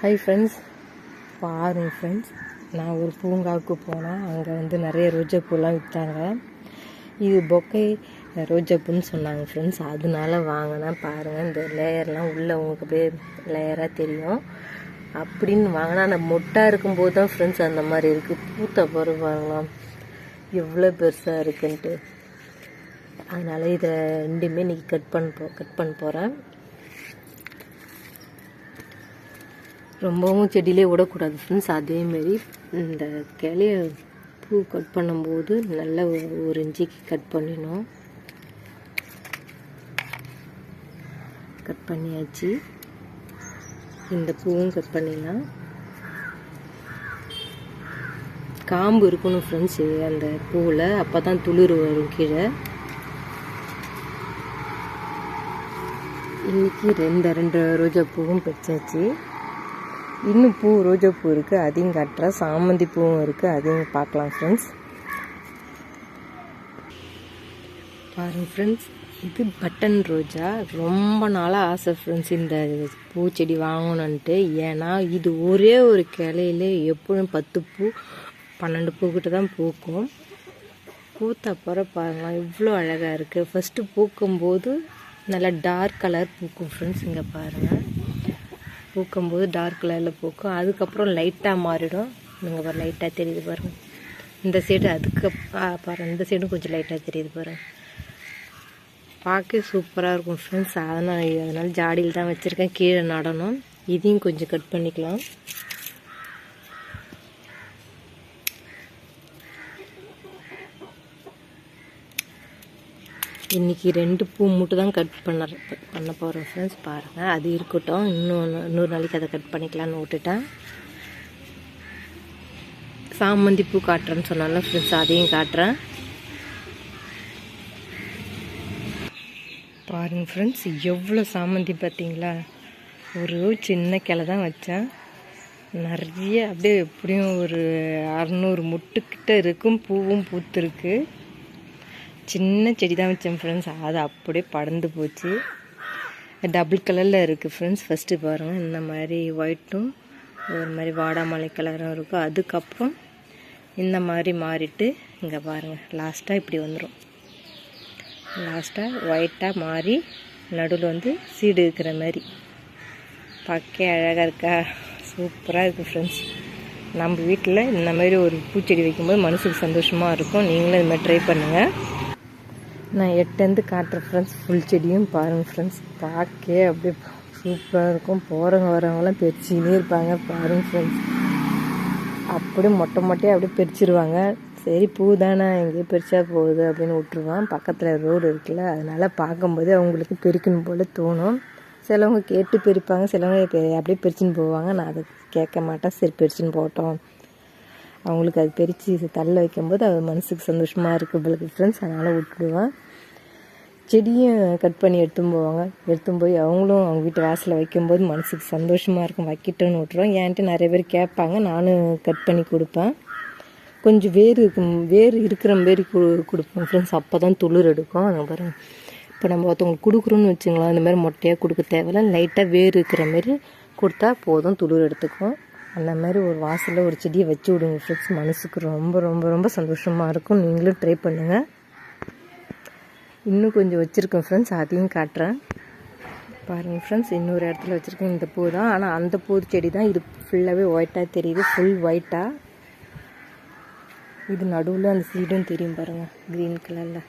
Hi friends பாருங்க friends நான் ஒரு பூங்காவுக்கு போனேன். அங்கே வந்து நிறைய ரோஜாப்பூலாம் விற்றாங்க இது பொக்கை ரோஜாப்பூன்னு சொன்னாங்க ஃப்ரெண்ட்ஸ் அதனால வாங்கினேன். பாருங்கள் இந்த லேயர்லாம் உள்ளே உங்களுக்கு அப்படியே லேயராக தெரியும். அப்படின்னு வாங்கினா அந்த மொட்டாக இருக்கும்போது தான் ஃப்ரெண்ட்ஸ் அந்த மாதிரி இருக்குது பூத்த பருவ வாங்கலாம் எவ்வளோ பெருசாக இருக்குன்ட்டு. அதனால் இதை ரெண்டுமே இன்றைக்கி கட் பண்ண போ கட் பண்ண போகிறேன் ரொம்பவும் செடியிலே விடக்கூடாது ஃப்ரெண்ட்ஸ் அதேமாரி இந்த கிளைய பூ கட் பண்ணும்போது நல்ல ஒரு இஞ்சிக்கு கட் பண்ணிடணும். கட் பண்ணியாச்சு. இந்த பூவும் கட் பண்ணிடலாம். காம்பு இருக்கணும் ஃப்ரெண்ட்ஸ் அந்த பூவில் அப்போ தான் துளிர் வரும் கீழே. இன்னைக்கு ரெண்டு ரெண்டு ரோஜா பூவும் பறிச்சாச்சு. இன்னும் பூ ரோஜா பூ இருக்குது அதையும் காட்டுறேன். சாமந்தி பூவும் இருக்குது அதையும் பார்க்கலாம் ஃப்ரெண்ட்ஸ் பாருங்க ஃப்ரெண்ட்ஸ் இது பட்டன் ரோஜா. ரொம்ப நாளாக ஆசை ஃப்ரெண்ட்ஸ் இந்த பூச்செடி வாங்கணுன்ட்டு ஏன்னா இது ஒரே ஒரு கிளையில எப்பவும் பத்து பூ பன்னெண்டு பூ கிட்ட தான் பூக்கும். பூத்த அப்புறம் பாருங்களேன் இவ்வளோ அழகாக இருக்குது ஃபஸ்ட்டு பூக்கும்போது நல்லா டார்க் கலர் பூக்கும் ஃப்ரெண்ட்ஸ் இங்கே பாருங்கள் பூக்கும்போது டார்க் கலரில் பூக்கும். அதுக்கப்புறம் லைட்டாக மாறிடும். நீங்கள் பாரு லைட்டாக தெரியுது பாருங்கள் இந்த சைடு அதுக்கு பாருங்கள் இந்த சைடும் கொஞ்சம் லைட்டாக தெரியுது பாருங்கள் பார்க்க சூப்பராக இருக்கும் ஃப்ரெண்ட்ஸ் அதனால் அதனால் ஜாடியில் தான் வச்சுருக்கேன். கீழே நடணும். இதையும் கொஞ்சம் கட் பண்ணிக்கலாம். இன்றைக்கி ரெண்டு பூ மட்டும் தான் கட் பண்ண பண்ண போகிறோம் ஃப்ரெண்ட்ஸ் பாருங்கள் அது இருக்கட்டும். இன்னொன்று இன்னொரு நாளைக்கு அதை கட் பண்ணிக்கலாம்னு விட்டுட்டேன். சாமந்தி பூ காட்டுறேன்னு சொன்னால ஃப்ரெண்ட்ஸ் அதையும் காட்டுறேன். பாருங்கள் ஃப்ரெண்ட்ஸ் எவ்வளோ சாமந்தி பார்த்தீங்களா? ஒரு சின்ன கிளை தான் வச்சேன். நிறைய அப்படியே எப்படியும் ஒரு அறநூறு முட்டுக்கிட்ட இருக்கும் பூவும் பூத்துருக்கு. சின்ன செடி தான் வச்சேன் ஃப்ரெண்ட்ஸ் அது அப்படியே படர்ந்து போச்சு. டபுள் கலரில் இருக்குது ஃப்ரெண்ட்ஸ் ஃபஸ்ட்டு பாருங்கள் இந்த மாதிரி ஒயிட்டும் ஒரு மாதிரி வாடாமலை கலரும் இருக்கும். அதுக்கப்புறம் இந்த மாதிரி மாறிட்டு இங்கே பாருங்கள் லாஸ்ட்டாக இப்படி வந்துடும் லாஸ்ட்டாக ஒயிட்டாக மாறி நடுவில் வந்து சீடு இருக்கிற மாதிரி. பார்க்க அழகாக இருக்கா? சூப்பராக இருக்குது ஃப்ரெண்ட்ஸ் நம்ம வீட்டில் இந்த மாதிரி ஒரு பூச்செடி வைக்கும்போது மனசுக்கு சந்தோஷமாக இருக்கும். நீங்களும் இது மாதிரி ட்ரை பண்ணுங்கள் நான் எட்டேருந்து காட்டுறேன் ஃப்ரெண்ட்ஸ் ஃபுல் செடியும் பாருங்கள் ஃப்ரெண்ட்ஸ் பார்க்க அப்படியே சூப்பராக இருக்கும். போகிறவங்க வரவங்களாம் பிரிச்சுக்கினே இருப்பாங்க. பாருங்கள் ஃப்ரெண்ட்ஸ் அப்படியே மொட்டை மொட்டையாக அப்படியே பிரிச்சிருவாங்க. சரி பூ தானே எங்கேயும் பிரிச்சா போகுது அப்படின்னு விட்ருவான் பக்கத்தில் ரோடு இருக்குல்ல அதனால் பார்க்கும்போது அவங்களுக்கு பிரிக்கணும் போல் தோணும். சிலவங்க கேட்டு பிரிப்பாங்க சிலவங்க அப்படியே பிரிச்சுன்னு போவாங்க. நான் அதை கேட்க மாட்டேன். சரி பிரிச்சுன்னு போட்டோம். அவங்களுக்கு அது பிரித்து தள்ள வைக்கும்போது அது மனசுக்கு சந்தோஷமாக இருக்குது உங்களுக்கு ஃப்ரெண்ட்ஸ் அதனால் விட்டுடுவேன் செடியும் கட் பண்ணி எடுத்துன்னு போவாங்க. எடுத்துன்னு போய் அவங்களும் அவங்க வீட்டு வாசலில் வைக்கும்போது மனசுக்கு சந்தோஷமாக இருக்கும். வைக்கிட்டோன்னு விட்டுருவோம் என்கிட்ட நிறைய பேர் கேட்பாங்க. நானும் கட் பண்ணி கொடுப்பேன். கொஞ்சம் வேர் இருக்கும் வேர் இருக்கிற மாரி கு கொடுப்போம் ஃப்ரெண்ட்ஸ் அப்போ தான் துளிர் எடுக்கும். அங்கே பாருங்கள் இப்போ நம்ம ஒருத்தவங்களுக்கு கொடுக்குறோன்னு வச்சுங்களேன் இந்த மாதிரி மொட்டையாக கொடுக்க தேவையில்ல. லைட்டாக வேர் இருக்கிற மாரி கொடுத்தா போதும். துளிர் எடுத்துக்கும் அந்த மாதிரி ஒரு வாசலில் ஒரு செடியை வச்சு விடுங்க ஃப்ரெண்ட்ஸ் மனசுக்கு ரொம்ப ரொம்ப ரொம்ப சந்தோஷமாக இருக்கும். நீங்களும் ட்ரை பண்ணுங்கள் இன்னும் கொஞ்சம் வச்சுருக்கேன் ஃப்ரெண்ட்ஸ் அதையும் காட்டுறேன். பாருங்கள் ஃப்ரெண்ட்ஸ் இன்னொரு இடத்துல வச்சுருக்கேன். இந்த பூ தான். ஆனால் அந்த பூ செடி தான். இது ஃபுல்லாகவே ஒயிட்டாக தெரியுது. ஃபுல் ஒயிட்டாக இது நடுவில் அந்த சீடும் தெரியும் பாருங்கள் க்ரீன் கலரில்